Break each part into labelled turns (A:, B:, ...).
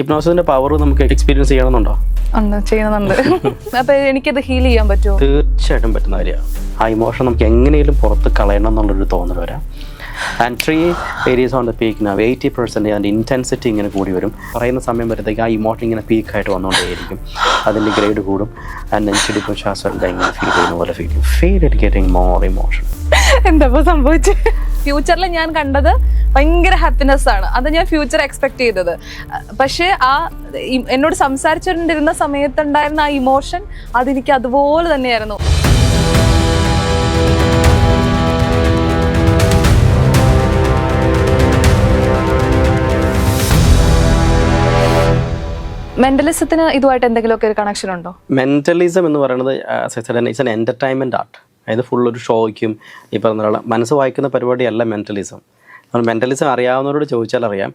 A: ഹിപ്നോസിന്റെ power നമുക്ക് experience ചെയ്യണമെന്നുണ്ടോ?
B: ഉണ്ട് ചെയ്യുന്നുണ്ട് അപ്പൊ എനിക്കത് ഹീൽ ചെയ്യാൻ പറ്റുമോ?
A: തീർച്ചയായിട്ടും പറ്റുന്ന കാര്യമാണ്. ആ ഇമോഷൻ നമുക്ക് എങ്ങനെയും പുറത്ത് കളയണം എന്നുള്ളൊരു തോന്നൽ വരാം. And three areas on the peak now eighty percent അതിന്റെ ഇന്റൻസിറ്റി ഇങ്ങനെ കൂടി വരും. പറയുന്ന സമയം വരുമ്പോഴത്തേക്ക് ആ ഇമോഷൻ ഇങ്ങനെ പീക്കായിട്ട് വന്നുകൊണ്ടേയിരിക്കും. അതിന്റെ ഗ്രേഡ് കൂടും. ആൻഡ് നെഞ്ചിടിപ്പം ശ്വാസം ഇങ്ങനെ ഫീൽ ചെയ്യുന്ന പോലെ ഫീൽ ചെയ്യും. Feel it getting more emotion
B: എന്താ സംഭവിച്ചു? ഫ്യൂച്ചറിൽ ഞാൻ കണ്ടത് ഭയങ്കര ഹാപ്പിനെസ് ആണ്. അത് ഞാൻ ഫ്യൂച്ചർ എക്സ്പെക്ട് ചെയ്തത്. പക്ഷേ ആ എന്നോട് സംസാരിച്ചുകൊണ്ടിരുന്ന സമയത്തുണ്ടായിരുന്ന ആ ഇമോഷൻ അതെനിക്ക് അതുപോലെ തന്നെയായിരുന്നു. മെന്റലിസത്തിന് ഇതുമായിട്ട് എന്തെങ്കിലുമൊക്കെ ഒരു കണക്ഷൻ ഉണ്ടോ?
A: മെന്റലിസം എന്ന് പറയുന്നത് ഇറ്റ്സ് എൻ എന്റർടൈൻമെന്റ് ആർട്ട് അതായത് ഫുൾ ഒരു ഷോയ്ക്കും ഈ പറഞ്ഞ മനസ്സ് വായിക്കുന്ന പരിപാടിയല്ല മെന്റലിസം മെന്റലിസം അറിയാവുന്നവരോട് ചോദിച്ചാൽ അറിയാം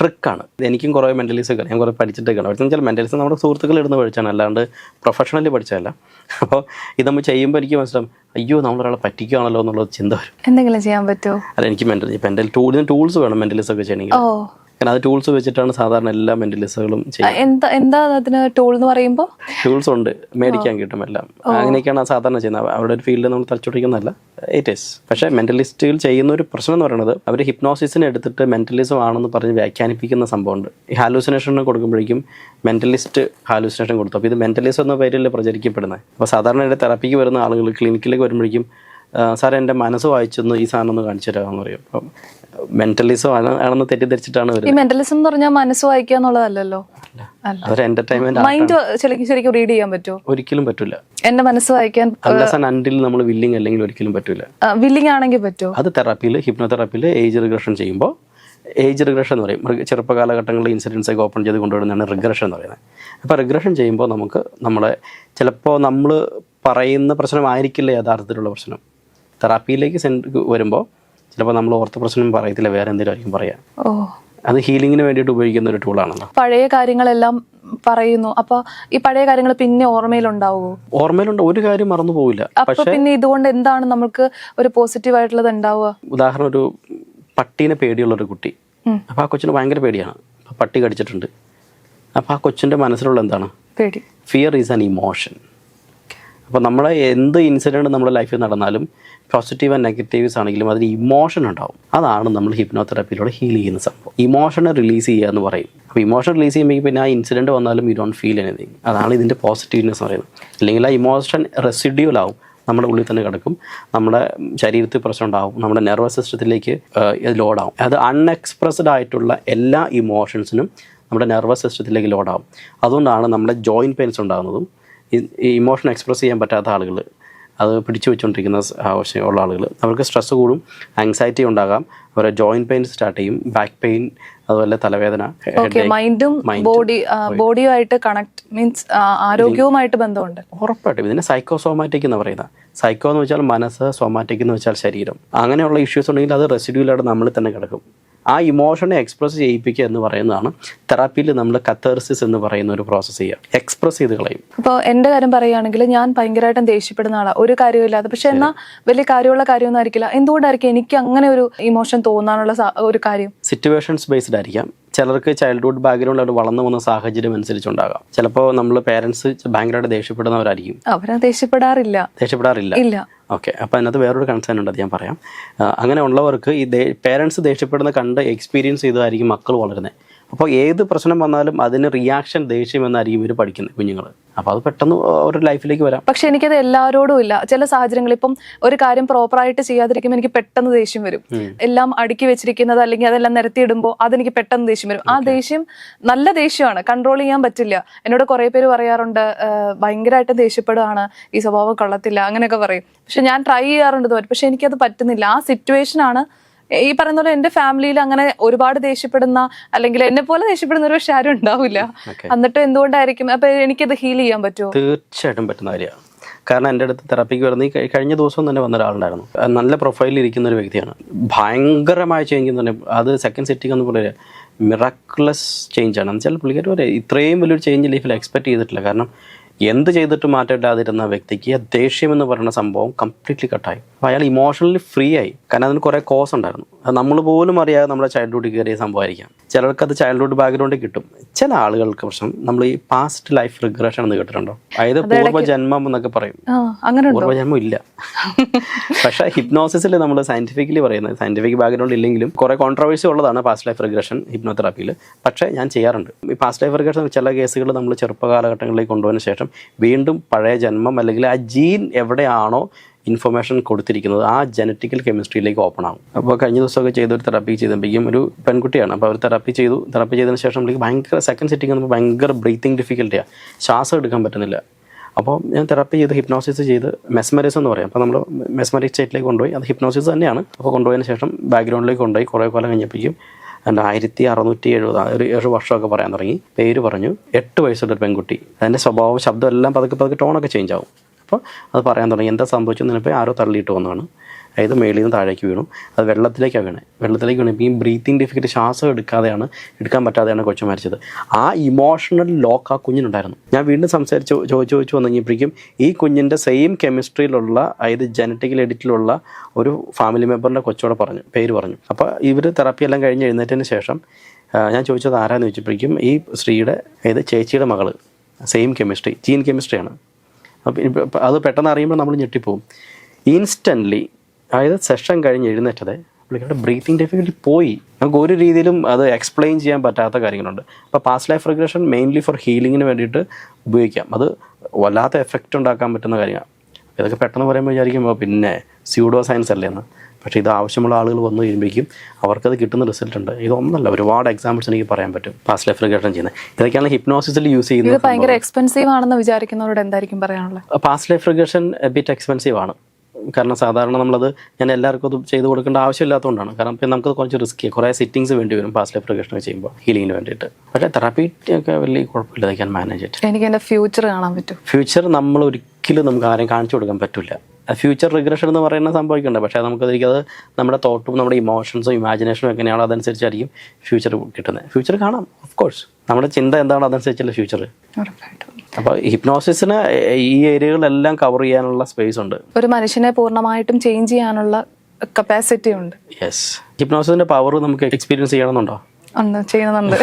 A: ട്രിക്കാണ് എനിക്കും കുറേ മെന്റലിസം ഞാൻ കുറേ പഠിച്ചിട്ടൊക്കെയാണ് പക്ഷേ വെച്ചാൽ മെന്റലിസം നമ്മുടെ സുഹൃത്തുക്കൾ ഇടുന്ന പഠിച്ചാണ്. അല്ലാണ്ട് പ്രൊഫഷണലി പഠിച്ചതല്ല. അപ്പോൾ ഇത് നമ്മൾ ചെയ്യുമ്പോൾ എനിക്ക് മനസ്സിലാവും അയ്യോ നമ്മളൊരാളെ പറ്റിക്കുകയാണല്ലോ എന്നുള്ള ചിന്ത വരും.
B: എന്തെങ്കിലും ചെയ്യാൻ പറ്റുമോ
A: അല്ല എനിക്ക് മെന്റൽ മെന്റൽ ടൂൾ ടൂൾസ് വേണം മെന്റലിസം ഒക്കെ ചെയ്യണമെങ്കിൽ.
B: ഓ.
A: കാരണം അത് ടൂൾസ് വെച്ചിട്ടാണ് സാധാരണ എല്ലാ മെന്റലിസ്റ്റുകളും
B: എന്താ എന്താ അതിന് ടൂൾ എന്ന് പറയുമ്പോൾ
A: ടൂൾസ് ഉണ്ട്. മേടിക്കാൻ കിട്ടും എല്ലാം. അങ്ങനെയൊക്കെയാണ് സാധാരണ ചെയ്യുന്നത്. അവരുടെ ഒരു ഫീൽഡ് നമ്മൾ തലച്ചുപിടിക്കുന്നതല്ല ഇറ്റ് ഈസ് പക്ഷേ മെന്റലിസ്റ്റുകൾ ചെയ്യുന്ന ഒരു പ്രശ്നം എന്ന് പറയുന്നത് അവർ ഹിപ്നോസിസിനെ എടുത്തിട്ട് മെന്റലിസം ആണെന്ന് പറഞ്ഞ് വ്യാഖ്യാനിപ്പിക്കുന്ന സംഭവമുണ്ട്. ഈ ഹാലൂസിനേഷൻ കൊടുക്കുമ്പോഴേക്കും മെന്റലിസ്റ്റ് ഹാലൂസിനേഷൻ കൊടുത്തു. അപ്പോൾ ഇത് മെന്റലിസം എന്ന പേരിൽ പ്രചരിക്കപ്പെടുന്നത്. അപ്പോൾ സാധാരണ എന്റെ തെറാപ്പിക്ക് വരുന്ന ആളുകൾ ക്ലിനിക്കിലേക്ക് വരുമ്പോഴേക്കും സാർ എന്റെ മനസ്സ് വായിച്ചൊന്ന് ഈ സാധനം ഒന്ന് കാണിച്ചു തരാമെന്ന് പറയും. അപ്പം മെന്റലിസം ആണ് ആണെന്ന് തെറ്റിദ്ധരിച്ചിട്ടാണ്
B: ഈ മെന്റലിസം എന്ന് പറഞ്ഞാൽ മനസ്സ് വായിക്കുക എന്നുള്ളതല്ലോ അല്ല.
A: അതൊരു എന്റർടൈൻമെന്റ്
B: മൈൻഡ് ശരിക്കും റീഡ് ചെയ്യാൻ പറ്റുമോ
A: ഒരിക്കലും പറ്റില്ല
B: എന്റെ മനസ്സ് വായിക്കാൻ
A: അണ്ടിൽ നമ്മൾ വില്ലിംഗ് അല്ലെങ്കിൽ ഒരിക്കലും പറ്റില്ല
B: വില്ലിംഗ് ആണെങ്കിൽ പറ്റുമോ
A: അത് തെറാപ്പിയിൽ ഹിപ്നോതെറാപ്പിയിൽ ഏജ് റിഗ്രഷൻ ചെയ്യുമ്പോൾ ഏജ് റിഗ്രഷൻ എന്ന് പറയും. ചെറുപ്പ ചെറുപ്പകാലഘട്ടങ്ങളിൽ ഇൻസിഡൻസ് ഒക്കെ ഓപ്പൺ ചെയ്ത് കൊണ്ടുവരുന്നതാണ് റിഗ്രഷൻ എന്ന് പറയുന്നത്. അപ്പോൾ റിഗ്രഷൻ ചെയ്യുമ്പോൾ നമുക്ക് നമ്മളെ ചിലപ്പോൾ നമ്മൾ പറയുന്ന പ്രശ്നമായിരിക്കില്ല യഥാർത്ഥത്തിലുള്ള പ്രശ്നം. തെറാപ്പിയിലേക്ക് സെന്റ് വരുമ്പോൾ ചിലപ്പോൾ നമ്മൾ ഓർത്ത പ്രശ്നം പറയത്തില്ല വേറെ എന്തെങ്കിലും ആയിരിക്കും പറയാം. അത് ഹീലിങ്ങിന് വേണ്ടിയിട്ട് ഉപയോഗിക്കുന്ന ഒരു ടൂളാണല്ലോ
B: പഴയ കാര്യങ്ങളെല്ലാം പറയുന്നു. അപ്പൊ ഈ പഴയ കാര്യങ്ങൾ പിന്നെ ഓർമ്മയിലുണ്ടാവുമോ
A: ഓർമ്മയിലുണ്ട് ഒരു കാര്യം മറന്നു പോവില്ല.
B: അപ്പൊ പിന്നെ ഇതുകൊണ്ട് എന്താണ് നമുക്ക് ഒരു പോസിറ്റീവ് ആയിട്ടുള്ളത് ഉണ്ടാവുക?
A: ഉദാഹരണം ഒരു പട്ടീനെ പേടിയുള്ള ഒരു കുട്ടി. അപ്പൊ ആ കൊച്ചിന് ഭയങ്കര പേടിയാണ്. പട്ടി കടിച്ചിട്ടുണ്ട്. അപ്പൊ ആ കൊച്ചിന്റെ മനസ്സിലുള്ള എന്താണ്?
B: പേടി.
A: ഫിയർ ഈസ് ആൻ ഇമോഷൻ അപ്പോൾ നമ്മളെ എന്ത് ഇൻസിഡന്റ് നമ്മുടെ ലൈഫിൽ നടന്നാലും പോസിറ്റീവ് ആൻഡ് നെഗറ്റീവ്സ് ആണെങ്കിലും അതിന് ഇമോഷൻ ഉണ്ടാവും. അതാണ് നമ്മൾ ഹിപ്നോതെറാപ്പിയിലൂടെ ഹീൽ ചെയ്യുന്ന സംഭവം. ഇമോഷനെ റിലീസ് ചെയ്യുക എന്ന് പറയും. അപ്പോൾ ഇമോഷൻ റിലീസ് ചെയ്യുമ്പോൾ പിന്നെ ആ ഇൻസിഡന്റ് വന്നാലും യു ഡോണ്ട് ഫീൽ എനിത്തിങ് അതാണ് ഇതിന്റെ പോസിറ്റീവ്നെസ് പറയുന്നത്. അല്ലെങ്കിൽ ആ ഇമോഷൻ റെസിഡ്യൂൽ ആവും. നമ്മുടെ ഉള്ളിൽ തന്നെ കിടക്കും. നമ്മുടെ ശരീരത്തിൽ പ്രശ്നം ഉണ്ടാവും. നമ്മുടെ നെർവസ് സിസ്റ്റത്തിലേക്ക് ലോഡാവും അത് അൺഎക്സ്പ്രസ്ഡ് ആയിട്ടുള്ള എല്ലാ ഇമോഷൻസിനും നമ്മുടെ നെർവസ് സിസ്റ്റത്തിലേക്ക് ലോഡാവും അതുകൊണ്ടാണ് നമ്മുടെ ജോയിന്റ് പെയിൻസ് ഉണ്ടാകുന്നതും ഈ- ഇമോഷൻ എക്സ്പ്രസ് ചെയ്യാൻ പറ്റാത്ത ആളുകൾ അത് പിടിച്ചു വെച്ചുകൊണ്ടിരിക്കുന്ന ആവശ്യമുള്ള ആളുകൾ അവർക്ക് സ്ട്രെസ് കൂടും ആങ്സൈറ്റി ഉണ്ടാകാം അവരെ ജോയിന്റ് പെയിൻ സ്റ്റാർട്ട് ചെയ്യും ബാക്ക് പെയിൻ അതുപോലെ തലവേദന
B: മൈൻഡും. ബോഡി ബോഡിയുമായിട്ട് കണക്ട് മീൻസ് ആരോഗ്യവുമായിട്ട് ബന്ധമുണ്ട്.
A: ഉറപ്പായിട്ടും. ഇതിനെ സൈക്കോസോമാറ്റിക് എന്ന് പറയുന്നത് സൈക്കോ എന്ന് വെച്ചാൽ മനസ്സ് സോമാറ്റിക് എന്ന് വെച്ചാൽ ശരീരം. അങ്ങനെയുള്ള ഇഷ്യൂസ് ഉണ്ടെങ്കിൽ അത് റെസിഡ്യൂലായിട്ട് നമ്മൾ തന്നെ കിടക്കും. ആ ഇമോഷനെ എക്സ്പ്രസ് ചെയ്യിപ്പിക്കുക എന്ന് പറയുന്നതാണ് തെറാപ്പിയിൽ നമ്മൾ കത്തേർസിസ് എന്ന് പറയുന്ന ഒരു പ്രോസസ്സ് ചെയ്യുക. എക്സ്പ്രസ് ചെയ്ത് കളയും.
B: അപ്പോൾ എന്റെ കാര്യം പറയുകയാണെങ്കിൽ ഞാൻ ഭയങ്കരമായിട്ടും ദേഷ്യപ്പെടുന്ന ആളാണ് ഒരു കാര്യമില്ലാതെ പക്ഷെ എന്നാൽ വലിയ കാര്യമുള്ള കാര്യമൊന്നും ആയിരിക്കില്ല. എന്തുകൊണ്ടായിരിക്കും എനിക്ക് അങ്ങനെ ഒരു ഇമോഷൻ തോന്നാനുള്ള ഒരു കാര്യം?
A: സിറ്റുവേഷൻസ് ബേസ്ഡ് ആയിരിക്കാം. ചിലർക്ക് ചൈൽഡ്ഹുഡ് ബാക്ക്ഗ്രൗണ്ട് അവർ വളർന്നു വന്ന സാഹചര്യം അനുസരിച്ചുണ്ടാകാം. ചിലപ്പോൾ നമ്മൾ പേരൻസ് ഭയങ്കരമായിട്ട് ദേഷ്യപ്പെടുന്നവരായിരിക്കും.
B: അവരെ ദേഷ്യപ്പെടാറില്ല.
A: ദേഷ്യപ്പെടാറില്ല.
B: ഇല്ല.
A: ഓക്കെ അപ്പോൾ അതിനകത്ത് വേറൊരു കൺസേൺ ഉണ്ട് അത് ഞാൻ പറയാം. അങ്ങനെ ഉള്ളവർക്ക് ഈ പേരൻസ് ദേഷ്യപ്പെടുന്ന കണ്ട് എക്സ്പീരിയൻസ് ചെയ്തതായിരിക്കും മക്കൾ വളരുന്നത്. അപ്പോൾ ഏത് പ്രശ്നം വന്നാലും അതിന് റിയാക്ഷൻ ദേഷ്യം എന്നായിരിക്കും ഇവർ പഠിക്കുന്നത് കുഞ്ഞുങ്ങൾ അപ്പോൾ അത് പെട്ടെന്ന് ഒരു ലൈഫിലേക്ക് വരാം.
B: പക്ഷെ എനിക്കത് എല്ലാവരോടും ഇല്ല. ചില സാഹചര്യങ്ങളിൽ ഇപ്പം ഒരു കാര്യം പ്രോപ്പറായിട്ട് ചെയ്യാതിരിക്കുമ്പോൾ എനിക്ക് പെട്ടെന്ന് ദേഷ്യം വരും. എല്ലാം അടുക്കി വെച്ചിരിക്കുന്നത് അല്ലെങ്കിൽ അതെല്ലാം നിരത്തിയിടുമ്പോൾ അതെനിക്ക് പെട്ടെന്ന് ദേഷ്യം വരും. ആ ദേഷ്യം നല്ല ദേഷ്യമാണ്. കൺട്രോൾ ചെയ്യാൻ പറ്റില്ല. എന്നോട് കുറേ പേര് പറയാറുണ്ട് "ആഹ് ഭയങ്കരമായിട്ട് ദേഷ്യപ്പെടുകയാണ് ഈ സ്വഭാവം കൊള്ളത്തില്ല. അങ്ങനെയൊക്കെ പറയും. പക്ഷെ ഞാൻ ട്രൈ ചെയ്യാറുണ്ട് പക്ഷെ എനിക്കത് പറ്റുന്നില്ല. ആ സിറ്റുവേഷൻ ആണ് ഈ പറയുന്ന പോലെ എന്റെ ഫാമിലിയിൽ അങ്ങനെ ഒരുപാട് ദേഷ്യപ്പെടുന്ന അല്ലെങ്കിൽ എന്നെ പോലെ ദേഷ്യപ്പെടുന്ന ഒരു പക്ഷെ ആരും ഉണ്ടാവില്ല. എന്നിട്ട് എന്തുകൊണ്ടായിരിക്കും? അപ്പൊ എനിക്കത് ഹീൽ ചെയ്യാൻ പറ്റുമോ?
A: തീർച്ചയായിട്ടും പറ്റുന്ന കാര്യമാണ്. കാരണം എന്റെ അടുത്ത് തെറാപ്പിക്ക് വരുന്ന ഈ കഴി- കഴിഞ്ഞ ദിവസം തന്നെ വന്ന ഒരാളുണ്ടായിരുന്നു. നല്ല പ്രൊഫൈലിൽ ഇരിക്കുന്ന ഒരു വ്യക്തിയാണ്. ഭയങ്കരമായ ചേഞ്ച് എന്ന് പറഞ്ഞാൽ അത് സെക്കൻഡ് സെറ്റിംഗ് എന്ന് പോലെ മിറക്ലസ് ചേഞ്ച് ആണ്. എന്നുവെച്ചാൽ പുള്ളിക്കാർ പറയാം ഇത്രയും വലിയൊരു ചേഞ്ച് ലൈഫിൽ എക്സ്പെക്ട് ചെയ്തിട്ടില്ല. കാരണം എന്ത് ചെയ്തിട്ട് മാറ്റമില്ലാതിരുന്ന വ്യക്തിക്ക് ദേഷ്യം എന്ന് പറയുന്ന സംഭവം കംപ്ലീറ്റ്ലി കട്ടായി അപ്പോൾ അയാൾ ഇമോഷണലി ഫ്രീ ആയി. കാരണം അതിന് കുറേ കോസ് ഉണ്ടായിരുന്നു. അത് നമ്മൾ പോലും അറിയാതെ നമ്മുടെ ചൈൽഡ്ഹുഡിൽ കയറിയ സംഭവമായിരിക്കാം. ചിലർക്ക് അത് ചൈൽഡ്ഹുഡ് ബാക്ക്ഗ്രൗണ്ടിൽ കിട്ടും. ചില ആളുകൾക്ക് പ്രശ്നം നമ്മൾ ഈ പാസ്റ്റ് ലൈഫ് റിഗ്രഷൻ എന്ന് കേട്ടിട്ടുണ്ടോ? അതായത് പൂർവജന്മം എന്നൊക്കെ പറയും. പൂർവജന്മം ഇല്ല. പക്ഷെ ഹിപ്നോസിസിൽ നമ്മൾ സയന്റിഫിക്കലി പറയുന്നത് സയന്റിഫിക് ബാക്ക്ഗ്രൗണ്ട് ഇല്ലെങ്കിലും കുറേ കോൺട്രവേഴ്സി ഉള്ളതാണ് പാസ്റ്റ് ലൈഫ് റിഗ്രഷൻ ഹിപ്നോതെറാപ്പിയിൽ പക്ഷേ ഞാൻ ചെയ്യാറുണ്ട്. ഈ പാസ്റ്റ് ലൈഫ് റിഗ്രഷൻ ചില കേസുകൾ നമ്മൾ ചെറുപ്പകാലഘട്ടങ്ങളിലേക്ക് കൊണ്ടുപോകുന്ന ശേഷം വീണ്ടും പഴയ ജന്മം അല്ലെങ്കിൽ ആ ജീൻ എവിടെയാണോ ഇൻഫർമേഷൻ കൊടുത്തിരിക്കുന്നത് ആ ജനറ്റിക്കൽ കെമിസ്ട്രിയിലേക്ക് ഓപ്പൺ ആകും. അപ്പോൾ കഴിഞ്ഞ ദിവസമൊക്കെ ചെയ്ത ഒരു തെറാപ്പി ചെയ്തപ്പോഴേക്കും ഒരു പെൺകുട്ടിയാണ്. അപ്പോൾ അവർ തെറാപ്പി ചെയ്തു. തെറാപ്പി ചെയ്തതിന് ശേഷം നമുക്ക് ഭയങ്കര സെക്കൻഡ് സിറ്റിംഗ് നമുക്ക് ഭയങ്കര ബ്രീത്തിങ് ഡിഫിക്കൽട്ടിയാണ് ശ്വാസം എടുക്കാൻ പറ്റുന്നില്ല. അപ്പോൾ ഞാൻ തെറാപ്പി ചെയ്ത് ഹിപ്നോസിസ് ചെയ്ത് മെസ്മറിസ് എന്ന് പറയാം. അപ്പോൾ നമ്മൾ മെസ്മറിക് സ്റ്റേറ്റിലേക്ക് കൊണ്ടുപോയി. അത് ഹിപ്നോസിസ് തന്നെയാണ്. അപ്പോൾ കൊണ്ടുപോയതിന് ശേഷം ബാക്ക്ഗ്രൗണ്ടിലേക്ക് കൊണ്ടുപോയി. കുറേ കാലം കഴിഞ്ഞപ്പോഴേക്കും എന്റെ ആയിരത്തി അറുന്നൂറ്റി എഴുപത് ഒരു ഏഴ് വർഷമൊക്കെ പറയാൻ തുടങ്ങി. പേര് പറഞ്ഞു എട്ട് വയസ്സുള്ള ഒരു പെൺകുട്ടി. അതിന്റെ സ്വഭാവം ശബ്ദം എല്ലാം പതുക്കെ പതുക്കെ ടോണൊക്കെ ചേഞ്ച് ആവും. അപ്പോൾ അത് പറയാൻ തുടങ്ങി. എന്താ സംഭവിച്ചെന്ന് പറഞ്ഞപ്പോൾ ആരോ തള്ളിയിട്ട് വന്നതാണ്. അതായത് മേളിൽ നിന്ന് താഴേക്ക് വീണു. അത് വെള്ളത്തിലേക്കാണ് വീണേ വെള്ളത്തിലേക്ക് വീണപ്പോൾ ഈ ബ്രീത്തിങ് ഡിഫിക്കറ്റ് ശ്വാസം എടുക്കാതെയാണ് എടുക്കാൻ പറ്റാതെയാണ് കൊച്ചു മരിച്ചത്. ആ ഇമോഷണൽ ലോക്ക് ആ കുഞ്ഞിനുണ്ടായിരുന്നു. ഞാൻ വീണ്ടും സംസാരിച്ച് ചോദിച്ചു ചോദിച്ചു വന്നു കഴിഞ്ഞപ്പോഴേക്കും ഈ കുഞ്ഞിന്റെ സെയിം കെമിസ്ട്രിയിലുള്ള അതായത് ജനറ്റിക്കൽ എഡിറ്റിലുള്ള ഒരു ഫാമിലി മെമ്പറിന്റെ കൊച്ചോടെ പറഞ്ഞു പേര് പറഞ്ഞു. അപ്പോൾ ഇവർ തെറാപ്പി എല്ലാം കഴിഞ്ഞ് എഴുന്നേറ്റതിന് ശേഷം ഞാൻ ചോദിച്ചത് ആരാന്ന് ചോദിച്ചപ്പോഴേക്കും ഈ സ്ത്രീയുടെ അതായത് ചേച്ചിയുടെ മകൾ. സെയിം കെമിസ്ട്രി ജീൻ കെമിസ്ട്രിയാണ് അത് പെട്ടെന്ന് അറിയുമ്പോൾ നമ്മൾ ഞെട്ടിപ്പോവും. ഇൻസ്റ്റന്റ്ലി അതായത് സെഷൻ കഴിഞ്ഞ് എഴുന്നേറ്റത് പുള്ളിക്കാരുടെ ബ്രീത്തിങ് ഡിഫിക്കൽറ്റി പോയി. നമുക്ക് ഒരു രീതിയിലും അത് എക്സ്പ്ലെയിൻ ചെയ്യാൻ പറ്റാത്ത കാര്യങ്ങളുണ്ട്. അപ്പോൾ past life regression mainly for ഹീലിങ്ങിന് വേണ്ടിയിട്ട് ഉപയോഗിക്കാം. അത് വല്ലാത്ത എഫക്റ്റ് ഉണ്ടാക്കാൻ പറ്റുന്ന കാര്യമാണ് ഇതൊക്കെ പെട്ടെന്ന് പറയുമ്പോൾ വിചാരിക്കുമ്പോൾ പിന്നെ സ്യൂഡോ സയൻസ് അല്ലേ എന്ന്. പക്ഷേ ഇത് ആവശ്യമുള്ള ആളുകൾ വന്നു കഴിയുമ്പോഴേക്കും അവർക്കത് കിട്ടുന്ന റിസൾട്ട് ഉണ്ട്. ഇതൊന്നല്ല ഒരുപാട് എക്സാമ്പിൾസ് എനിക്ക് പറയാൻ പറ്റും. പാസ്റ്റ് ലൈഫ് റിഗ്രഷൻ ചെയ്യുന്നത്. ഇതൊക്കെയാണ് ഹിപ്നോസിസിൽ യൂസ് ചെയ്യുന്നത്
B: ഭയങ്കര എക്സ്പെൻസീവ് ആണെന്ന് വിചാരിക്കുന്നവരോട് എന്തായിരിക്കും പറയാനുള്ളത്?
A: Past life regression bit expensive ആണ്. കാരണം സാധാരണ നമ്മളത് ഞാൻ എല്ലാവർക്കും അത് ചെയ്ത് കൊടുക്കേണ്ട ആവശ്യമില്ലാത്തതുകൊണ്ടാണ്. കാരണം ഇപ്പം നമുക്ക് കുറച്ച് റിസ്ക് കുറേ സിറ്റിങ്സ് വേണ്ടി വരും പാസ്റ്റ് ലൈഫ് റിഗ്രഷൻ ചെയ്യുമ്പോൾ ഹീലിങ്ങിന് വേണ്ടിയിട്ട്. പക്ഷേ തെറാപ്പി ഒക്കെ വലിയ കുഴപ്പമില്ല. മാനേജ് ചെയ്തിട്ട്
B: എനിക്ക് എന്റെ ഫ്യൂച്ചർ കാണാൻ പറ്റും.
A: ഫ്യൂച്ചർ നമ്മൾ ഒരിക്കലും നമുക്ക് ആരെയും കാണിച്ചു കൊടുക്കാൻ പറ്റില്ല ഫ്യൂച്ചർ റിഗ്രഷൻ എന്ന് പറയുന്ന സംഭവിക്കുന്നുണ്ട് പക്ഷേ നമുക്ക് അത് നമ്മുടെ തോട്ടും നമ്മുടെ ഇമോഷൻസും ഇമാജിനേഷനും എങ്ങനെയാണോ അതനുസരിച്ചായിരിക്കും ഫ്യൂച്ചർ കിട്ടുന്നത്. ഫ്യൂച്ചർ കാണാം ഓഫ് കോഴ്സ് നമ്മുടെ ചിന്ത എന്താണോ അതനുസരിച്ചല്ല ഫ്യൂച്ചർ അപ്പോൾ ഹിപ്നോസിസിന് ഈ ഏരിയകളെല്ലാം കവർ ചെയ്യാനുള്ള സ്പേസ് ഉണ്ട്.
B: ഒരു മനുഷ്യനെ പൂർണമായിട്ടും ചേഞ്ച് ചെയ്യാനുള്ള കപ്പാസിറ്റി ഉണ്ട്.
A: യെസ് ഹിപ്നോസിന്റെ പവർ നമുക്ക് എക്സ്പീരിയൻസ് ചെയ്യണമെന്നുണ്ടോ?
B: ഉണ്ട് ചെയ്യുന്നുണ്ട്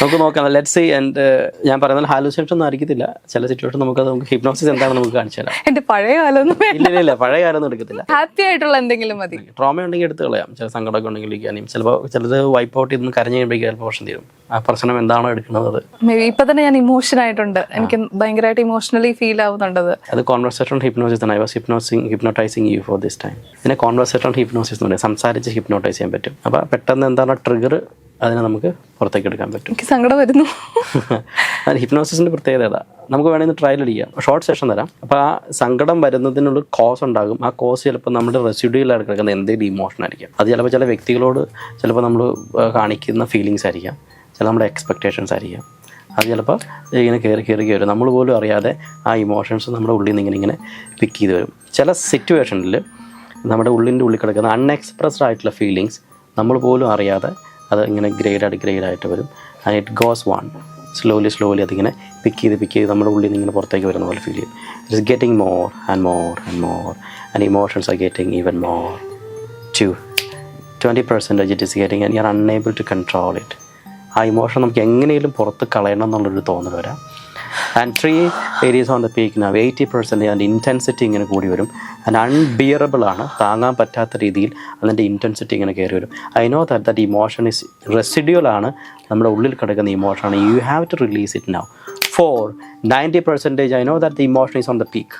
A: നമുക്ക് നോക്കാം. ലെറ്റ് സി ആൻഡ് ഞാൻ പറയുന്നത് ഹാലുസിനേഷൻ ഒന്നും ആയിരിക്കത്തില്ല. ചില സിറ്റുവേഷൻ നമുക്ക് നമുക്ക് ഹിപ്നോസിസ് എന്താണെന്ന് നമുക്ക് കാണിച്ചു തരാം.
B: എന്റെ പഴയ കാലമൊന്നും
A: ഇല്ല ഇല്ല, പഴയ കാലം ഒന്നും എടുക്കത്തില്ല.
B: ഹാപ്പി ആയിട്ടുള്ള എന്തെങ്കിലും മതി.
A: ട്രോമ ഉണ്ടെങ്കിൽ എടുത്ത് കളയാം. ചില സങ്കടമൊക്കെ ഉണ്ടെങ്കിൽ ഇരിക്കാനും ചിലപ്പോൾ ചിലത് വൈപ്പ് ഔട്ട് ചെയ്ത് കരഞ്ഞു കഴിയുമ്പോഴേക്കും ചിലപ്പോൾ പ്രശ്നം തീരും. ആ പ്രശ്നം എന്താണോ എടുക്കുന്നത് അത്.
B: മേ ബി ഇപ്പൊ തന്നെ ഞാൻ ഇമോഷൻ ആയിട്ടുണ്ട്. എനിക്ക് ഭയങ്കരമായിട്ട് ഇമോഷണലി ഫീൽ ആവുന്നുണ്ട്
A: അത്. കോൺവെർസേഷൻ ഹിപ്നോസിസ് ആണ്. I was hypnosing hypnotising you for this time പിന്നെ കോൺവെർസേഷൻ ഹിപ്നോസിസ് എന്ന് പറയും. സംസാരിച്ച് ഹിപ്നോട്ടൈസ് ചെയ്യാൻ പറ്റും. അപ്പോൾ പെട്ടെന്ന് എന്താണ് ട്രിഗർ അതിനെ നമുക്ക് പുറത്തേക്ക് എടുക്കാൻ പറ്റും.
B: എനിക്ക് സങ്കടം വരുന്നു.
A: അത് ഹിപ്നോസിസിന്റെ പ്രത്യേകത ഏതാ നമുക്ക് വേണമെങ്കിൽ ട്രയൽ അടിക്കാം ഷോർട്ട് സെഷൻ തരാം. അപ്പോൾ ആ സങ്കടം വരുന്നതിനുള്ള കോസ് ഉണ്ടാകും. ആ കോസ് ചിലപ്പോൾ നമ്മുടെ റെസിഡ്യൂലായിട്ട് കിടക്കുന്ന എന്തെങ്കിലും ഇമോഷൻ ആയിരിക്കാം. അത് ചിലപ്പോൾ ചില വ്യക്തികളോട് ചിലപ്പോൾ നമ്മൾ കാണിക്കുന്ന ഫീലിങ്സ് ആയിരിക്കാം. ചില നമ്മുടെ എക്സ്പെക്റ്റേഷൻസ് ആയിരിക്കാം. അത് ചിലപ്പോൾ ഇങ്ങനെ കയറി കയറി കയറി നമ്മൾ പോലും അറിയാതെ ആ ഇമോഷൻസ് നമ്മുടെ ഉള്ളിൽ നിന്ന് ഇങ്ങനെ ഇങ്ങനെ പിക്ക് ചെയ്ത് വരും. ചില സിറ്റുവേഷനിൽ നമ്മുടെ ഉള്ളിന്റെ ഉള്ളിൽ കിടക്കുന്ന അൺഎക്സ്പ്രസ്ഡ് ആയിട്ടുള്ള ഫീലിങ്സ് നമ്മൾ പോലും അറിയാതെ അത് ഇങ്ങനെ ഗ്രേഡായിട്ട് ഗ്രേഡായിട്ട് വരും. And it goes one slowly slowly അതിങ്ങനെ പിക്ക് ചെയ്ത് പിക്ക് ചെയ്ത് നമ്മുടെ ഉള്ളിൽ നിന്ന് ഇങ്ങനെ പുറത്തേക്ക് വരുന്ന പോലെ ഫീൽ ചെയ്യും. It is getting more and more and more and emotions are getting even more to twenty percentage it is getting and you are unable to control it ആ ഇമോഷൻ നമുക്ക് എങ്ങനെയും പുറത്ത് കളയണം എന്നുള്ളൊരു തോന്നൽ വരാം. And three areas on the peak now eighty percent അതിന്റെ intensity ഇങ്ങനെ കൂടി വരും. ആൻഡ് അൺബിയറബിൾ ആണ്. താങ്ങാൻ പറ്റാത്ത രീതിയിൽ അതിന്റെ ഇന്റൻസിറ്റി ഇങ്ങനെ കയറി വരും. I know that that emotion is residual ആണ്. നമ്മുടെ ഉള്ളിൽ കിടക്കുന്ന ഇമോഷനാണ് you have to release it now for ninety percentage I know that the emotion is on the peak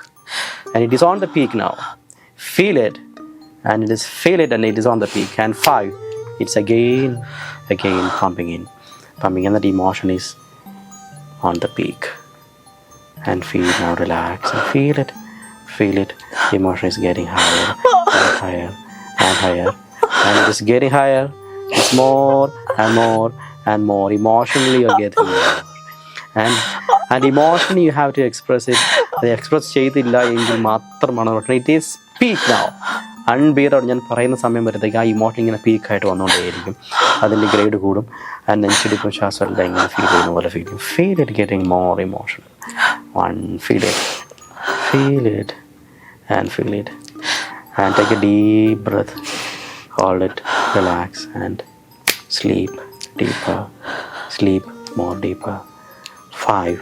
A: and it is on the peak now feel it and it is feel it and it is on the peak and five it's again again pumping in. Pumping in that emotion is on the peak. And feel more relaxed and feel it feel it the emotion is getting higher and higher and higher and it is getting higher it's more and more and more emotionally you're getting more and and emotion you have to express it express ചെയ്തില്ല എങ്കിൽ മാത്രമാണ് it is peak now അൺബിയറോട് ഞാൻ പറയുന്ന സമയം വരുത്തേക്ക് ആ emotion ഇങ്ങനെ പീക്കായിട്ട് വന്നുകൊണ്ടേയിരിക്കും അതിന്റെ ഗ്രേഡ് കൂടും ആ നെഞ്ചിടിപ്പും ശ്വാസം എല്ലാം ഇങ്ങനെ ഫീൽ ചെയ്യുന്ന പോലെ ഫീൽ ചെയ്യും feel it getting more emotion one feel it. Feel it. And feel it. And take a deep breath. Hold it, relax, and sleep deeper, sleep more deeper. Five.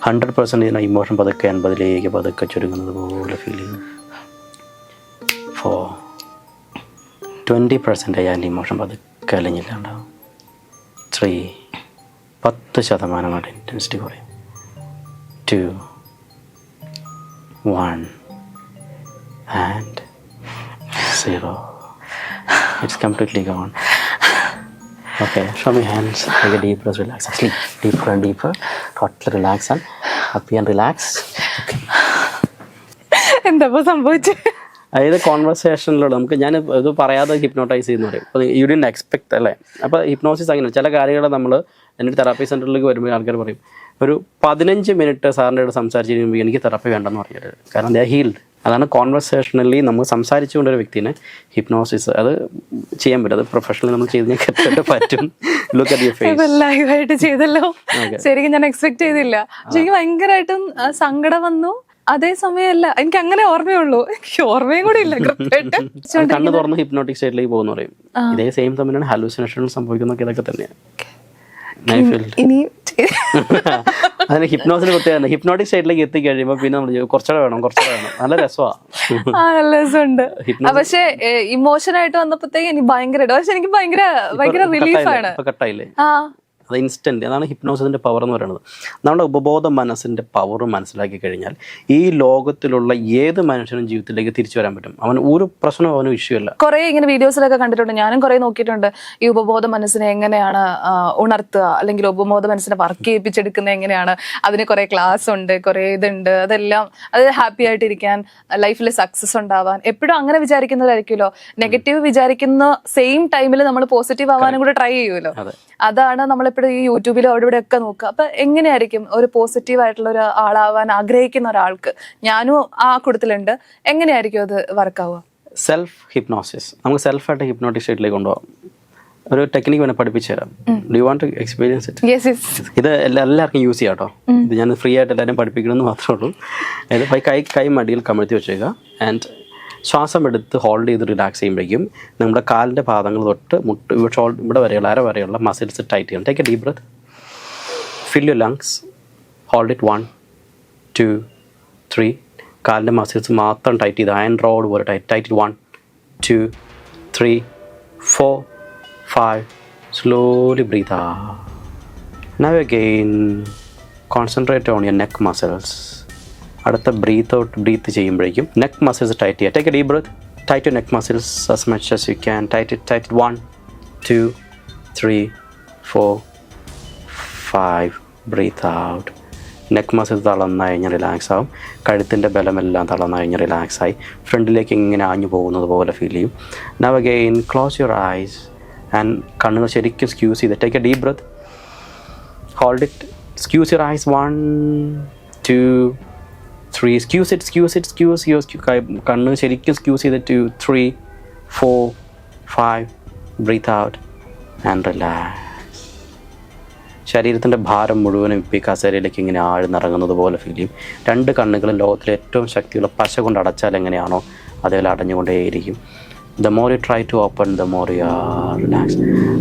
A: Hundred percent ഇതിനെ emotion പതുക്കെ എൺപതിലേക്ക് പതുക്കെ ചുരുങ്ങുന്നത് പോലെ feel ചെയ്യുന്നു four twenty percentage അതിന്റെ emotion പതുക്കെ അലിഞ്ഞില്ലാണ്ടാവും ത്രീ പത്ത് ശതമാനമായിട്ട് ഇന്റൻസിറ്റി കുറയും two one, and zero. It's completely gone. Okay, show me hands. Take a deep breath, relax. Sleep deeper and deeper. Totally relax and happy and relaxed.
B: എന്താ സംഭവിച്ചത്
A: അതായത് കോൺവെർസേഷനിലൂടെ നമുക്ക് ഞാൻ ഇത് പറയാതെ ഹിപ്നോട്ടൈസ് ചെയ്യുന്ന പറയും അപ്പോൾ യു ഡിൻ എക്സ്പെക്ട് അല്ലേ അപ്പോൾ ഹിപ്നോസിസ് അങ്ങനെ ചില കാര്യങ്ങൾ നമ്മൾ എന്റെ തെറാപ്പി സെന്ററിലേക്ക് വരുമ്പോൾ ആൾക്കാർ പറയും ഒരു പതിനഞ്ച് മിനിറ്റ് സാറിന്റെ അടുത്ത് സംസാരിച്ച് കഴിയുമ്പോൾ എനിക്ക് തെറപ്പി വേണ്ടെന്ന് പറഞ്ഞത് കാരണം ദ ഹീൽഡ്. അതാണ് കോൺവെർസേഷനലി നമ്മൾ സംസാരിച്ചുകൊണ്ട് ഒരു വ്യക്തിനെ ഹിപ്നോസിസ് അത് ചെയ്യാൻ പറ്റും. അത് പ്രൊഫഷണലി നമ്മൾ ചെയ്ത് ഞാൻ കറക്റ്റായിട്ട് പറ്റും. ലുക്ക് അറ്റ് യുവർ ഫേസ്
B: ലൈവായിട്ട് ചെയ്തല്ലോ. ശരിക്കും ഞാൻ എക്സ്പെക്ട് ചെയ്തില്ല. ശരിക്കും ഭയങ്കരമായിട്ടും സങ്കടം വന്നു. അതേ സമയമല്ല എനിക്ക് അങ്ങനെ ഓർമ്മയുള്ളൂ. എനിക്ക് ഓർമ്മയും കൂടി ഇല്ല കൃത്യമായിട്ട്.
A: കണ്ണ് തുറന്ന് ഹിപ്നോട്ടിക് സ്റ്റേറ്റിലേക്ക് പോകുന്ന പറയും. ഇതേ സെയിം തമ്മിലാണ് ഹലൂസിനേഷൻ സംഭവിക്കുന്നൊക്കെ ഇതൊക്കെ തന്നെയാണ്.
B: ഇനി
A: അതിന് ഹിപ്നോസിന് കുട്ടിയാണ് ഹിപ്നോട്ടിക് സ്റ്റേറ്റിലേക്ക് എത്തിക്കഴിയുമ്പോൾ പിന്നെ നമ്മൾ കുറച്ചുകൂടെ വേണം കുറച്ചുകൂടെ വേണം. നല്ല രസമാണ്
B: നല്ല രസമുണ്ട്. പക്ഷെ ഇമോഷൻ ആയിട്ട് വന്നപ്പോഴത്തേക്ക് എനിക്ക് ഭയങ്കര പക്ഷെ എനിക്ക് ഭയങ്കര ഭയങ്കര റിലീഫാണ്
A: കട്ടായില്ലേ?
B: ആ.
A: അത് ഇൻസ്റ്റന്റ് അതാണ് ഹിപ്നോസിന്റെ പവർ എന്ന് പറയുന്നത്. നമ്മുടെ ഉപബോധ മനസ്സിന്റെ പവർ മനസ്സിലാക്കി കഴിഞ്ഞാൽ ഈ ലോകത്തിലുള്ള ഏത് മനുഷ്യനും ജീവിതത്തിലേക്ക് തിരിച്ചു വരാൻ പറ്റും. അവൻ ഒരു പ്രശ്നവും അവനും ഇഷ്യൂ അല്ല.
B: കുറെ ഇങ്ങനെ വീഡിയോസിലൊക്കെ കണ്ടിട്ടുണ്ട്. ഞാനും കുറെ നോക്കിയിട്ടുണ്ട്. ഈ ഉപബോധ മനസ്സിനെ എങ്ങനെയാണ് ഉണർത്തുക? അല്ലെങ്കിൽ ഉപബോധ മനസ്സിനെ വർക്ക് ചെയ്യിപ്പിച്ചെടുക്കുന്നത് എങ്ങനെയാണ്? അതിന് കുറെ ക്ലാസ് ഉണ്ട് കുറെ ഇതുണ്ട്. അതെല്ലാം അത് ഹാപ്പി ആയിട്ടിരിക്കാൻ ലൈഫിൽ സക്സസ് ഉണ്ടാവാൻ. എപ്പോഴും അങ്ങനെ വിചാരിക്കുന്നവരായിരിക്കുമല്ലോ. നെഗറ്റീവ് വിചാരിക്കുന്ന സെയിം ടൈമിൽ നമ്മൾ പോസിറ്റീവ് ആവാനും കൂടെ ട്രൈ ചെയ്യുമല്ലോ.
A: അതാണ്
B: അതാണ് നമ്മളെപ്പോഴും ഈ യൂട്യൂബിലും അവിടെ ഇവിടെ ഒക്കെ നോക്കുക. അപ്പൊ എങ്ങനെയായിരിക്കും ഒരു പോസിറ്റീവ് ആയിട്ടുള്ള ഒരു ആളാവാൻ ആഗ്രഹിക്കുന്ന ഒരാൾക്ക്? ഞാനും ആ കൂട്ടത്തിലുണ്ട്. എങ്ങനെയായിരിക്കും അത് വർക്കാവുക
A: സെൽഫ് ഹിപ്നോസിസ് നമുക്ക് സെൽഫ് സെൽഫായിട്ട് ഹിപ്നോട്ടിക് സ്റ്റേറ്റിലേക്ക് കൊണ്ടുപോകാം. ഒരു ടെക്നിക്ക് വേണേൽ പഠിപ്പിച്ചു തരാം. Do want to experience it ഇത് എല്ലാവർക്കും യൂസ് ചെയ്യാം കേട്ടോ. ഇത് ഞാൻ ഫ്രീ ആയിട്ട് എല്ലാവരും പഠിപ്പിക്കണമെന്ന് മാത്രമേ ഉള്ളൂ. അതായത് കൈ കൈ മടിയിൽ കമഴ്ത്തി വെച്ചേക്കുക. ആൻഡ് ശ്വാസം എടുത്ത് ഹോൾഡ് ചെയ്ത് റിലാക്സ് ചെയ്യുമ്പോഴേക്കും നമ്മുടെ കാലിന്റെ പാദങ്ങൾ തൊട്ട് മുട്ട് ഇവിടെ വരെയുള്ള അര വരെയുള്ള മസിൽസ് ടൈറ്റ് ചെയ്യണം. Take a deep breath fill you lungs hold it one two three കാലിന്റെ മസിൽസ് മാത്രം ടൈറ്റ് ചെയ്ത് അയൺ റോഡ് പോലെ tight tight one two three four five slowly breathe ആ now again concentrate on your neck muscles. അടുത്ത breathe out breathe ചെയ്യുമ്പോഴേക്കും neck muscles tight ചെയ്യുക. Take a deep breath tight neck muscles as much as you can tight tight one two three four five breathe out neck muscle തളർന്നു കഴിഞ്ഞാൽ relax ആവും. കഴുത്തിന്റെ ബലമെല്ലാം തളർന്നു കഴിഞ്ഞാൽ relax ആയി. ഫ്രണ്ടിലേക്ക് ഇങ്ങനെ ആഞ്ഞു പോകുന്നത് പോലെ ഫീൽ ചെയ്യും. Now again close your eyes and കണ്ണുകൾ ശരിക്കും സ്ക്യൂസ് ചെയ്ത്. Take a deep breath hold it squeeze your eyes one two three. Squeeze it squeeze it squeeze you കണ്ണ് ശരിക്കും സ്ക്യൂസ് ചെയ്ത് two three four five breathe out and relax ശരീരത്തിന്റെ ഭാരം മുഴുവനും ഇപ്പോൾ ഈ കസേരയിലേക്ക് ഇങ്ങനെ ആഴ്ന്നിറങ്ങുന്നത് പോലെ ഫീൽ ചെയ്യും. രണ്ട് കണ്ണുകളും ലോകത്തിലെ ഏറ്റവും ശക്തിയുള്ള പശ കൊണ്ട് അടച്ചാൽ എങ്ങനെയാണോ അതേപോലെ അടഞ്ഞുകൊണ്ടേയിരിക്കും. The more you try to open the more you relax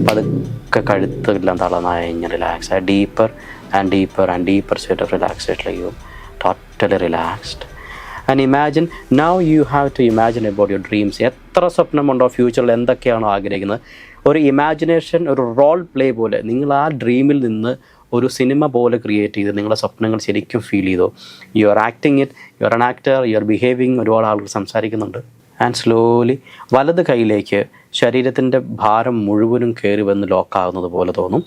A: പതുക്കെ കഴുത്തെല്ലാം തളർന്നഴിഞ്ഞ് റിലാക്സ് ആയി deeper and deeper and deeper state of റിലാക്സേഷനിലേക്ക് പോകും. Totally relaxed. And imagine now you have to imagine about your dreams എത്ര സ്വപ്നമുണ്ടോ ഫ്യൂച്ചറിൽ എന്തൊക്കെയാണോ ആഗ്രഹിക്കുന്നത്. ഒരു ഇമാജിനേഷൻ ഒരു റോൾ പ്ലേ പോലെ നിങ്ങൾ ആ ഡ്രീമിൽ നിന്ന് ഒരു സിനിമ പോലെ ക്രിയേറ്റ് ചെയ്ത് നിങ്ങളുടെ സ്വപ്നങ്ങൾ ശരിക്കും ഫീൽ ചെയ്തോ. You are acting it you are an actor you are behaving ഒരുപാട് ആളുകൾ സംസാരിക്കുന്നുണ്ട്. ആൻഡ് സ്ലോലി വലത് കൈയിലേക്ക് ശരീരത്തിന്റെ ഭാരം മുഴുവനും കയറി വന്ന് ലോക്കാവുന്നത് പോലെ തോന്നും.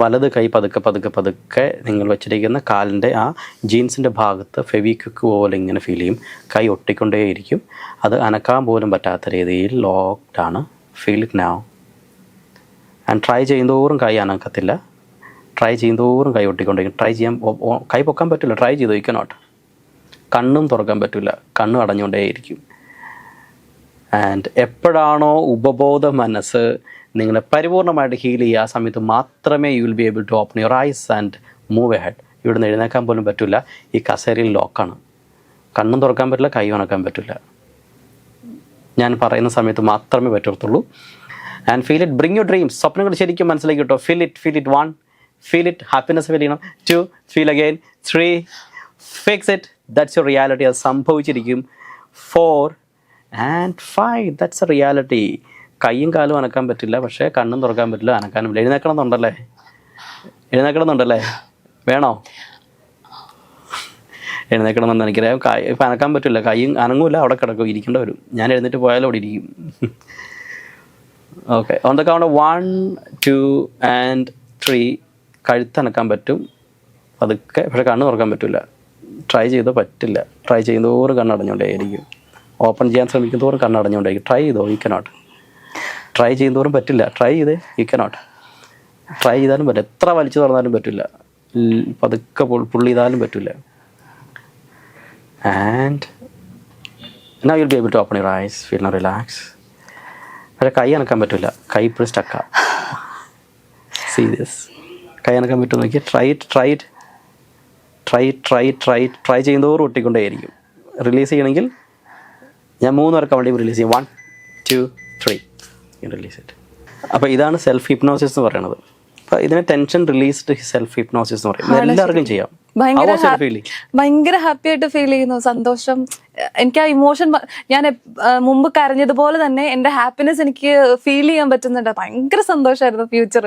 A: വലത് കൈ പതുക്കെ പതുക്കെ പതുക്കെ നിങ്ങൾ വെച്ചിരിക്കുന്ന കാലിന്റെ ആ ജീൻസിന്റെ ഭാഗത്ത് ഫെവിക്വിക്ക് പോലെ ഇങ്ങനെ ഫീൽ ചെയ്യും. കൈ ഒട്ടിക്കൊണ്ടേയിരിക്കും. അത് അനക്കാൻ പോലും പറ്റാത്ത രീതിയിൽ ലോക്ക്ഡാണ് feel it now and try ചെയ്യുന്തോറും കൈ അനക്കത്തില്ല. ട്രൈ ചെയ്യുന്തോറും കൈ ഒട്ടിക്കൊണ്ടിരിക്കും. ട്രൈ ചെയ്യാൻ കൈ പൊക്കാൻ പറ്റില്ല. ട്രൈ ചെയ്തു യു കനോട്ട് കണ്ണും തുറക്കാൻ പറ്റില്ല. കണ്ണും അടഞ്ഞുകൊണ്ടേയിരിക്കും. ആൻഡ് എപ്പോഴാണോ ഉപബോധ മനസ്സ് നിങ്ങളെ പരിപൂർണമായിട്ട് ഹീൽ ചെയ്യുക ആ സമയത്ത് മാത്രമേ you will be able to open your eyes and move head ഇവിടുന്ന് എഴുന്നേക്കാൻ പോലും പറ്റില്ല ഈ കസേരയിൽ ലോക്കാണ് കണ്ണും തുറക്കാൻ പറ്റില്ല കൈ ഉണക്കാൻ പറ്റില്ല. ഞാൻ പറയുന്ന സമയത്ത് മാത്രമേ പറ്റത്തുള്ളൂ. And feel it bring you dreams സ്വപ്നങ്ങൾ ശരിക്കും മനസ്സിലേക്ക് കിട്ടോ feel it feel it one feel it happiness feel ചെയ്യണം. Two feel again three fix it that's your reality അത് സംഭവിച്ചിരിക്കും. Four and five that's a reality കൈയും കാലും അനക്കാൻ പറ്റില്ല പക്ഷേ കണ്ണും തുറക്കാൻ പറ്റില്ല അനക്കാനും പറ്റില്ല. എഴുന്നേക്കണമെന്നുണ്ടല്ലേ? എഴുന്നേക്കണമെന്നുണ്ടല്ലേ? വേണോ? എഴുന്നേക്കണമെന്ന് എനിക്കറിയാം. കൈ ഇപ്പം അനക്കാൻ പറ്റില്ല. കൈയും അനങ്ങൂല അവിടെ കിടക്കും ഇരിക്കേണ്ടി വരും. ഞാൻ എഴുന്നേറ്റ് പോയാലും അവിടെ ഇരിക്കും. Okay on the count one two and three കഴുത്തനക്കാൻ പറ്റും. പതുക്കെ പക്ഷെ കണ്ണ് തുറക്കാൻ പറ്റില്ല. ട്രൈ ചെയ്തോ പറ്റില്ല. ട്രൈ ചെയ്യുന്നതോറും കണ്ണടഞ്ഞുകൊണ്ടേയിരിക്കും. ഓപ്പൺ ചെയ്യാൻ ശ്രമിക്കും തോറും കണ്ണടഞ്ഞുകൊണ്ടേയിരിക്കും ട്രൈ ചെയ്തോ? യു കനോട്ട് ട്രൈ ചെയ്യുന്നതോറും പറ്റില്ല. ട്രൈ ചെയ്തേ? യു കനോട്ട് ട്രൈ ചെയ്താലും പറ്റില്ല. എത്ര വലിച്ചു തുറന്നാലും പറ്റില്ല. പതുക്കെ പുള്ളി ചെയ്താലും പറ്റില്ല. ആൻഡ് എന്നാ you be able to open your eyes feel no relax പക്ഷേ കൈ അനക്കാൻ പറ്റില്ല കൈ ഇപ്പോഴും സ്റ്റക്കാ സീരിയസ് കൈ അനക്കാൻ പറ്റുമോ നോക്കി try try try try try try ചെയ്യുന്നതോറും ഒട്ടിക്കൊണ്ടേയിരിക്കും. റിലീസ് ചെയ്യണമെങ്കിൽ ഞാൻ മൂന്ന് പേർക്ക് വേണ്ടി റിലീസ് ചെയ്യും. One two three release it അപ്പോൾ ഇതാണ് സെൽഫ് ഹിപ്നോസിസ് എന്ന് പറയുന്നത്. അപ്പോൾ ഇതിനെ ടെൻഷൻ റിലീസ്ഡ് സെൽഫ് ഹിപ്നോസിസ് എന്ന് പറയും. എല്ലാവർക്കും ചെയ്യാം.
B: ഭയങ്കര ഹാപ്പി ആയിട്ട് ഫീൽ ചെയ്യുന്നു. സന്തോഷം. എനിക്ക് ആ ഇമോഷൻ ഞാൻ മുമ്പ് കരഞ്ഞതുപോലെ തന്നെ എന്റെ ഹാപ്പിനെസ് എനിക്ക് ഫീൽ ചെയ്യാൻ പറ്റുന്നുണ്ട്. ഭയങ്കര സന്തോഷമായിരുന്നു ഫ്യൂച്ചർ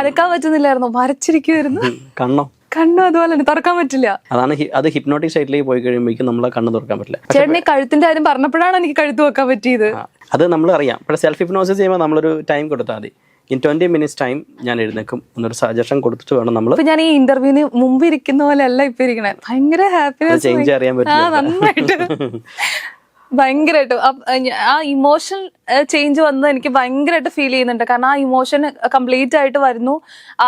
A: അനക്കാൻ
B: പറ്റുന്നില്ലായിരുന്നു. മരച്ചിരിക്കുമായിരുന്നു
A: കണ്ണോ?
B: കണ്ണും അതുപോലെ തന്നെ തുറക്കാൻ പറ്റില്ല.
A: അതാണ് ഹി- അത് ഹിപ്നോട്ടിക് സൈറ്റിലേക്ക് പോയി കഴിയുമ്പോഴേക്കും നമ്മളെ കണ്ണ് തുറക്കാൻ പറ്റില്ല.
B: ചേട്ടനെ ഈ കഴുത്തിന്റെ കാര്യം പറഞ്ഞപ്പോഴാണ് എനിക്ക് കഴുത്ത് വെക്കാൻ പറ്റിയത്.
A: ആ, അത് നമ്മൾ അറിയാം പക്ഷേ സെൽഫ് ഹിപ്നോസിസ് ചെയ്യുമ്പോൾ നമ്മളൊരു ടൈം കൊടുത്താൽ മതി. ഇൻ ട്വന്റി മിനിറ്റ്സ് ടൈം ഞാൻ എഴുന്നേക്കും എന്നൊരു സജഷൻ കൊടുത്തിട്ട് വേണം നമ്മൾ
B: ഞാൻ ഈ ഇന്റർവ്യൂവിന് മുമ്പ് ഇരിക്കുന്ന പോലെ അല്ല ഇപ്പൊ ഇരിക്കണേ. ഭയങ്കര ഹാപ്പിനെസ്
A: ചേഞ്ച് അറിയാൻ
B: ആ
A: പറ്റില്ല.
B: നന്നായിട്ട്. ഭയങ്കരമായിട്ടും ആ ഇമോഷൻ ചേഞ്ച് വന്നത് എനിക്ക് ഭയങ്കരമായിട്ട് ഫീൽ ചെയ്യുന്നുണ്ട്. കാരണം ആ ഇമോഷൻ കംപ്ലീറ്റ് ആയിട്ട് വരുന്നു.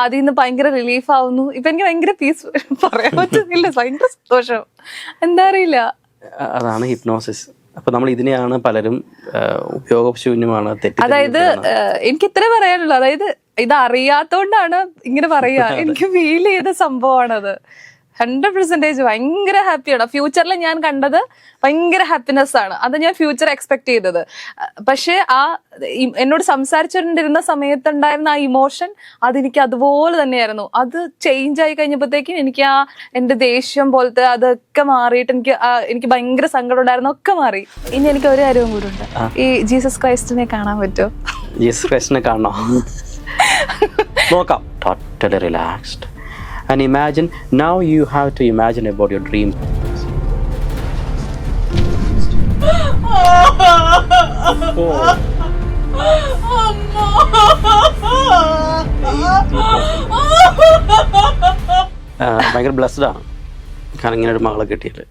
B: ആദ്യം നിന്ന് ഭയങ്കര റിലീഫ് ആവുന്നു. ഇപ്പൊ എനിക്ക് ഭയങ്കര പീസ് പറയാൻ പറ്റുന്നില്ല. ഭയങ്കര സന്തോഷം. എന്താ അറിയില്ല.
A: അതാണ് ഹിപ്നോസിസ് അപ്പോൾ നമ്മൾ ഇതിനെയാണ് പലരും ഉപയോഗശൂന്യമാണ്
B: അതായത് എനിക്ക് ഇത്ര പറയാനുള്ളൂ. അതായത് ഇത് അറിയാത്തോണ്ടാണ് ഇങ്ങനെ പറയുക എനിക്ക് ഫീൽ ചെയ്ത സംഭവമാണത് ഹൺഡ്രഡ് പെർസെന്റേജ് ഭയങ്കര ഹാപ്പിയാണ് ഫ്യൂച്ചറിൽ ഞാൻ കണ്ടത് ഭയങ്കര ഹാപ്പിനെസ് ആണ്. അത് ഞാൻ ഫ്യൂച്ചർ എക്സ്പെക്ട് ചെയ്തത്. പക്ഷേ ആ എന്നോട് സംസാരിച്ചുകൊണ്ടിരുന്ന സമയത്തുണ്ടായിരുന്ന ആ ഇമോഷൻ അതെനിക്ക് അതുപോലെ തന്നെയായിരുന്നു. അത് ചേഞ്ച് ആയി കഴിഞ്ഞപ്പോഴത്തേക്കും എനിക്ക് ആ എന്റെ ദേഷ്യം പോലത്തെ അതൊക്കെ മാറിയിട്ട് എനിക്ക് എനിക്ക് ഭയങ്കര സങ്കടം ഉണ്ടായിരുന്നു. ഒക്കെ മാറി. ഇനി എനിക്ക് ഒരു കാര്യവും കൂടെ ഉണ്ട്. ഈ ജീസസ് ക്രൈസ്റ്റിനെ കാണാൻ പറ്റുമോ
A: ജീസസ് ക്രൈസ്റ്റിനെ കാണണോ? നോക്കാം. Totally relaxed and imagine now you have to imagine about your dream ഭയങ്കര ബ്ലെസ്ഡ് ആണ് കാരണം ഇങ്ങനെ ഒരു മകളെ കിട്ടിയത്